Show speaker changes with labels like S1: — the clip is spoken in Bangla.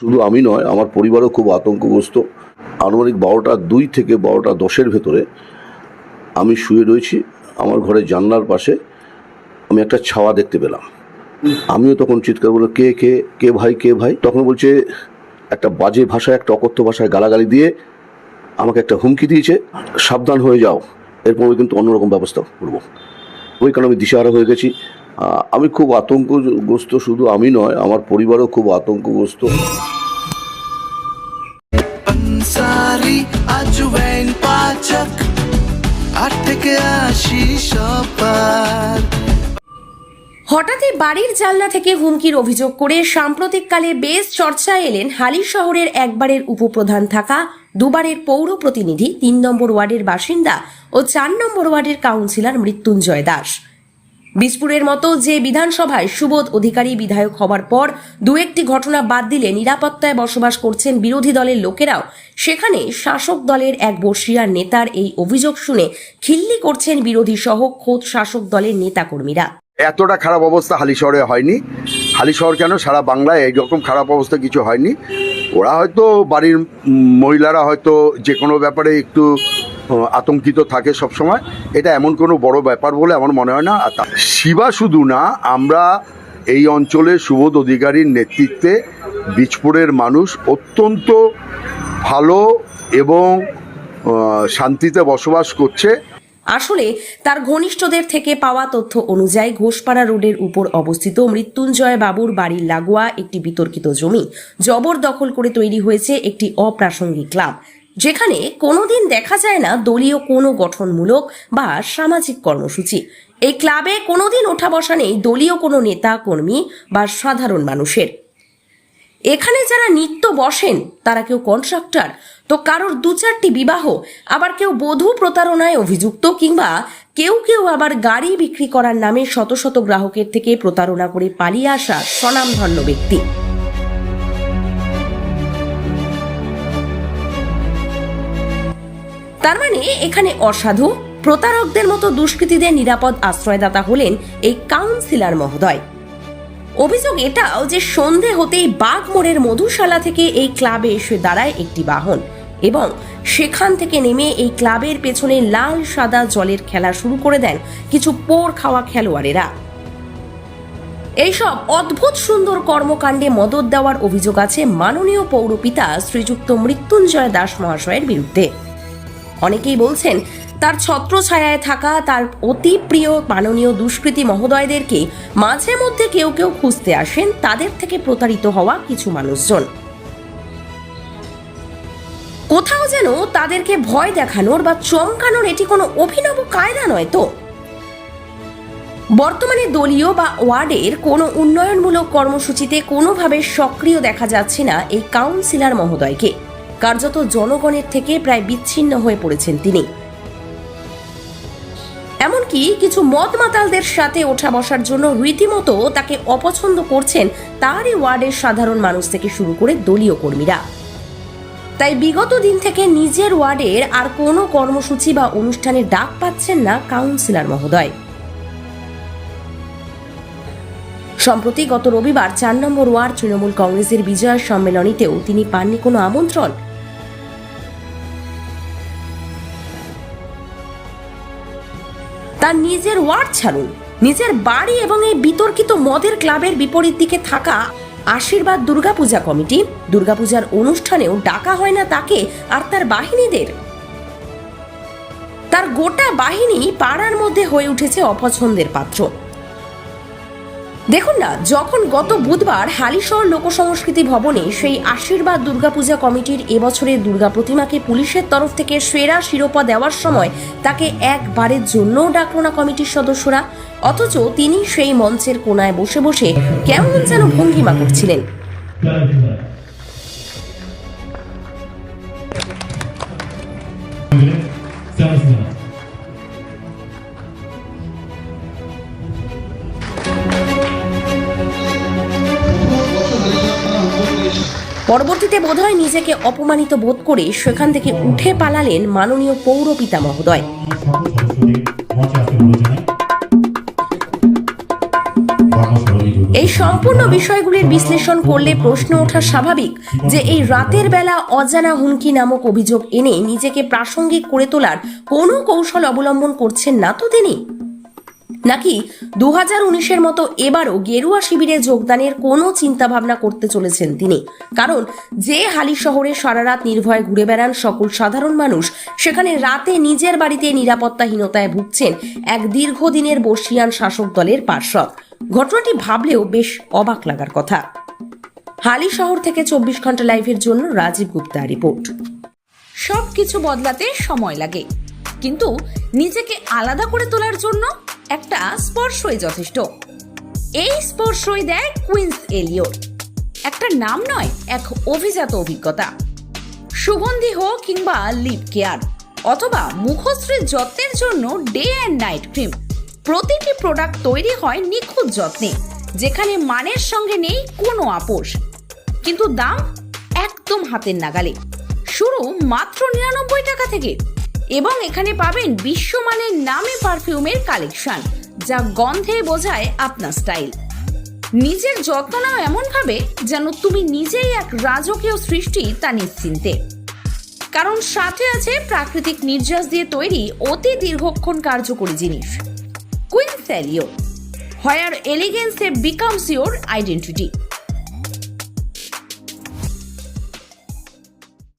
S1: শুধু আমি নয়, আমার পরিবারও খুব আতঙ্কগ্রস্ত। আনুমানিক বারোটা দুই থেকে বারোটা দশের ভেতরে আমি শুয়ে রয়েছি, আমার ঘরের জানলার পাশে আমি একটা ছাওয়া দেখতে পেলাম। আমিও তখন চিৎকার বললাম কে কে কে ভাই কে ভাই? তখন বলছে, একটা বাজে ভাষায়, একটা অকথ্য ভাষায় গালাগালি দিয়ে আমাকে একটা হুমকি দিয়েছে, সাবধান হয়ে যাও। এরপর কিন্তু অন্যরকম ব্যবস্থা করব। ওই কারণে আমি দিশাহারা হয়ে গেছি। আমি খুব আতঙ্কগ্রস্ত শুধু আমি নয় আমার পরিবারও খুব আতঙ্কগ্রস্ত।
S2: পনসারি আজওয়াইন পাচক আট থেকে আশি
S3: হঠাৎই বাড়ির জানলা থেকে হুমকির অভিযোগ করে সাম্প্রতিককালে বেশ চর্চায় এলেন হালি শহরের একবারের উপপ্রধান থাকা দুবারের পৌর প্রতিনিধি তিন নম্বর ওয়ার্ডের বাসিন্দা ও চার নম্বর ওয়ার্ডের কাউন্সিলর মৃত্যুঞ্জয় দাস। বিজপুরের মতো যে বিধানসভায় সুবোধ অধিকারী বিধায়ক হবার পর দু একটি ঘটনা বাদ দিলে নিরাপত্তায় বসবাস করছেন বিরোধী দলের লোকেরাও, সেখানে শাসক দলের এক বর্ষিয়ার নেতার এই অভিযোগ শুনে খিল্লি করছেন বিরোধী সহ খোদ শাসক দলের নেতাকর্মীরা।
S4: এতটা খারাপ অবস্থা হালি শহরে হয়নি। হালি শহর কেন? সারা বাংলায় এইরকম খারাপ অবস্থা কিছু হয়নি। ওরা হয়তো বাড়ির মহিলারা হয়তো যে কোনো ব্যাপারে একটু আতঙ্কিত থাকে সব সময় এটা এমন কোনো বড় ব্যাপার বলে আমার মনে হয় না। আর শিবা শুধু না, আমরা এই অঞ্চলে সুবোধ অধিকারীর নেতৃত্বে বীজপুরের মানুষ অত্যন্ত ভালো এবং শান্তিতে বসবাস করছে।
S3: আসলে তার ঘনিষ্ঠদের থেকে পাওয়া তথ্য অনুযায়ী ঘোষপাড়া রোডের উপর অবস্থিত মৃত্যুঞ্জয় বাবুর বাড়ির লাগোয়া একটি বিতর্কিত জমি জবরদখল করে তৈরি হয়েছে একটি অপ্রাসঙ্গিক ক্লাব। যেখানে কোনোদিন দেখা যায় না দলীয় কোনো গঠনমূলক বা সামাজিক কর্মসূচি। এই ক্লাবে কোনোদিন ওঠা বসা নেই দলীয় কোনো নেতা, কর্মী বা সাধারণ মানুষের। এখানে যারা নিত্য বসেন, তারা কেউ কন্ট্রাক্টর, তো কারোর দু চারটি বিবাহ, আবার কেউ বধূ প্রতারণায় অভিযুক্ত কিংবা কেউ কেউ আবার গাড়ি বিক্রি করার নামে শত শত গ্রাহকের থেকে প্রতারণা করে পালিয়ে আসা স্বনামধন্য ব্যক্তি। তার মানে এখানে অসাধু, প্রতারকদের মতো দুষ্কৃতীদের নিরাপদ আশ্রয়দাতা হলেন এই কাউন্সিলর মহোদয়। অভিযোগ এটাও যে সন্ধে হতেই বাঘমোড়ের মধুশালা থেকে এই ক্লাবে এসে দাঁড়ায় একটি বাহন এবং সেখান থেকে নেমে এই ক্লাবের পেছনে লাল সাদা জলের খেলা শুরু করে দেন কিছু পোর খাওয়া খেলোয়াড়েরা। এইসব অদ্ভুত সুন্দর কর্মকাণ্ডে মদত দেওয়ার অভিযোগ আছে মাননীয় পৌরপিতা শ্রীযুক্ত মৃত্যুঞ্জয় দাস মহাশয়ের বিরুদ্ধে। অনেকেই বলছেন, তার ছত্রছায়ায় থাকা তার অতি প্রিয় মাননীয় দুষ্কৃতী মহোদয়দেরকে মাঝে মধ্যে কেউ কেউ খুঁজতে আসেন, তাদের থেকে প্রতারিত হওয়া কিছু মানুষজন। কোথাও যেন তাদেরকে ভয় দেখানোর বা চমকানোর এটি কোনো অভিনব কায়দা নয় তো? বর্তমানে দলীয় বা ওয়ার্ডের কোনো উন্নয়নমূলক কর্মসূচিতে কোনোভাবে সক্রিয় দেখা যাচ্ছে না এই কাউন্সিলর মহোদয়কে। কার্যত জনগণের থেকে প্রায় বিচ্ছিন্ন হয়ে পড়েছেন তিনি। এমনকি কিছু মদ মাতালদের সাথে ওঠা বসার জন্য রীতিমতো তাকে অপছন্দ করছেন তারই ওয়ার্ডের সাধারণ মানুষ থেকে শুরু করে দলীয় কর্মীরা। তাই বিগত দিন থেকে নিজের ওয়ার্ডের আর কোনো কর্মসূচি বা অনুষ্ঠানে ডাক পাচ্ছেন না কাউন্সিলর মহোদয়। সম্প্রতি গত রবিবার চার নম্বর ওয়ার্ড তৃণমূল কংগ্রেসের বিজয় সম্মেলনীতেও তিনি পাননি কোনো আমন্ত্রণ। তার নিজের ওয়ার্ড ছাড়ুন। নিজের বাড়ি এবং এই বিতর্কিত মদের ক্লাবের বিপরীত দিকে থাকা আশীর্বাদ দুর্গাপূজা কমিটি, দুর্গাপূজার অনুষ্ঠানেও ডাকা হয় না তাকে আর তার বাহিনীদের। তার গোটা বাহিনী পাড়ার মধ্যে হয়ে উঠেছে অপছন্দের পাত্র। দেখুন না, যখন গত বুধবার হালিশহর লোকসংস্কৃতি ভবনে সেই আশীর্বাদ দুর্গাপূজা কমিটির এবছরের দুর্গা প্রতিমাকে পুলিশের তরফ থেকে সেরা শিরোপা দেওয়ার সময় তাকে একবারের জন্যও ডাকল না কমিটির সদস্যরা, অথচ তিনি সেই মঞ্চের কোনায় বসে বসে কেমন যেন ভঙ্গিমা করছিলেন। পরবর্তীতে বোধহয় নিজেকে অপমানিত বোধ করে সেখান থেকে উঠে পালালেন মাননীয় মহোদয়
S5: বলেছেন ধর্ম সরণী এই সম্পূর্ণ বিষয়গুলির বিশ্লেষণ করলে প্রশ্ন ওঠা স্বাভাবিক যে এই রাতের বেলা অজানা হুমকি নামক অভিযোগ এনে নিজেকে প্রাসঙ্গিক করে তোলার কোনো কৌশল অবলম্বন করছেন না তো তিনি? নাকি দু হাজার উনিশের মতো এবারও গেরুয়া শিবিরে যোগদানের কোনো চিন্তাভাবনা করতে চলেছেন তিনি? কারণ যে হালি শহরে সারা রাত নির্ভয়ে ঘুরে বেড়ান সকল সাধারণ মানুষ, সেখানে রাতে নিজের বাড়িতে নিরাপত্তাহীনতায় ভুগছেন এক দীর্ঘদিনের বর্ষিয়ান শাসক দলের পার্শ্বদ। ঘটনাটি ভাবলেও বেশ অবাক লাগার কথা। হালি শহর থেকে চব্বিশ ঘণ্টা লাইভের জন্য রাজীব গুপ্তা রিপোর্ট।
S3: সব কিছু বদলাতে সময় লাগে। কিন্তু নিজেকে আলাদা করে তোলার জন্য একটা স্পর্শই যথেষ্ট। এই স্পর্শই দেয় কুইন্স এলিওর একটা নাম নয়, এক অভিজাত অভিজ্ঞতা। সুগন্ধি হোক কিংবা লিপ কেয়ার, অথবা মুখশ্রীর যত্নের জন্য ডে অ্যান্ড নাইট ক্রিম, প্রতিটি প্রোডাক্ট তৈরি হয় নিখুঁত যত্নে, যেখানে মানের সঙ্গে নেই কোনো আপোষ। কিন্তু দাম একদম হাতের নাগালে। শুরু মাত্র নিরানব্বই টাকা থেকে। এবং এখানে পাবেন বিশ্বমানের নামে পারফিউমের কালেকশন, যা গন্ধে বোঝায় আপনার স্টাইল। নিজের যত্ন নাও এমনভাবে যেন তুমি নিজেই এক রাজকীয় সৃষ্টি তা নিশ্চিন্তে। কারণ সাথে আছে প্রাকৃতিক নির্যাস দিয়ে তৈরি অতি দীর্ঘক্ষণ কার্যকরী জিনিস। কুইন স্যালিও এলিগেন্স এলিগেন্সে বিকামস ইউর আইডেন্টিটি।